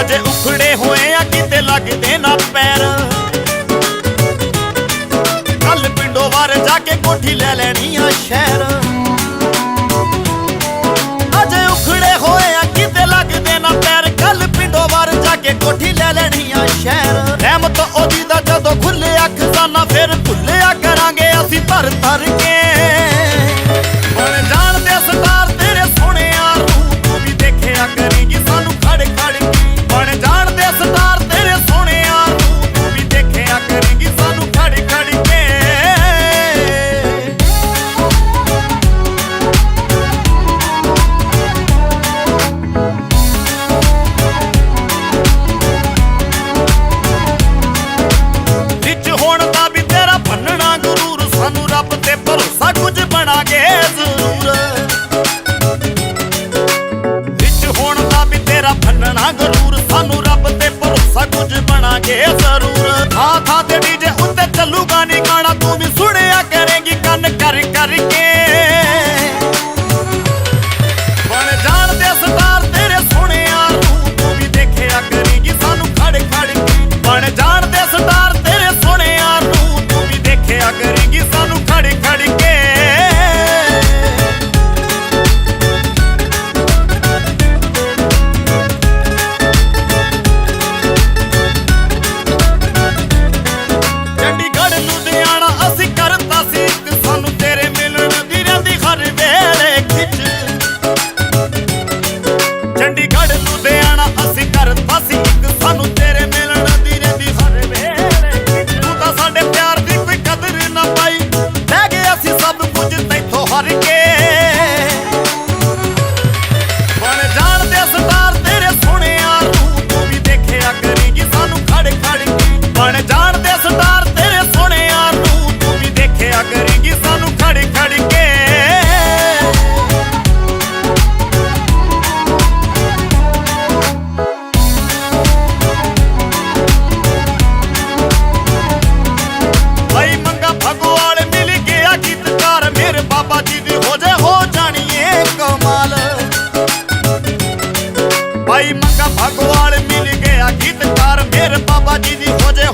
ਅਜੇ ਉਖੜੇ ਹੋਏ ਆ, ਕਿਤੇ ਲੱਗਦੇ ਨਾ ਪੈਰ। ਕੱਲ ਪਿੰਡੋਂ ਵਾਰ ਜਾ ਕੇ ਕੋਠੀ ਲੈ ਲੈਣੀ ਆ ਸ਼ਹਿਰ। ਅਜੇ ਉਖੜੇ ਹੋਏ ਆ, ਕਿਤੇ ਲੱਗਦੇ ਨਾ ਪੈਰ। ਕੱਲ ਪਿੰਡੋਂ ਵਾਰ ਜਾ ਕੇ ਕੋਠੀ ਲੈ ਲੈਣੀ ਆ ਸ਼ਹਿਰ। ਰਹਿਮਤ ਉਹਦੀ ਦਾ ਜਦੋਂ ਖੁੱਲੇ ਖੁੱਲਿਆ ਨਾ ਫਿਰ ਭੁੱਲਿਆ ਕਰਾਂਗੇ ਅਸੀਂ ਭਰ ਭਰ ਕੇ ਹੋਣ ਦਾ ਵੀ ਤੇਰਾ ਭੰਨਣਾ ਗਰੂਰ ਸਾਨੂੰ ਰੱਬ ਤੇ ਭਰੋਸਾ ਕੁਝ ਬਣਾਗੇ ਜ਼ਰੂਰ। ਵਿੱਚ ਹੋਣ ਦਾ ਵੀ ਤੇਰਾ ਭੰਨਣਾ ਗਰੂਰ ਸਾਨੂੰ ਰੱਬ ਤੇ ਭਰੋਸਾ ਕੁਝ ਬਣਾਗੇ ਜ਼ਰੂਰ। ਥਾ ਥਾ ਤੇ ਡੀਜੇ ਉੱਤੇ ਚੱਲੂਗਾ ਨੀ ਗਾਣਾ, ਤੂੰ ਵੀ ਸੁਣਿਆ ਕਰੇਗੀ, ਕੰਨ ਕਰ ਕਰਕੇ ਤੇਰੇ ਸੋਹਣੇ ਨੂੰ, ਤੂੰ ਵੀ ਦੇਖਿਆ ਕਰੇਗੀ ਸਾਨੂੰ ਖੜ ਖੜ ਕੇ। ਭਾਈ ਮੰਗਾ ਫਗਵਾਲ ਮਿਲ ਗਿਆ ਗੀਤਕਾਰ, ਮੇਰੇ ਬਾਬਾ ਜੀ ਦੀ ਹੋ ਜੇ ਹੋ ਕਮਾਲ। ਭਾਈ ਮੰਗਾ ਫਗਵਾਲ ਮਿਲ ਗਿਆ ਗੀਤਕਾਰ, ਮੇਰੇ ਬਾਬਾ ਜੀ ਦੀ ਹੋ ਜੇ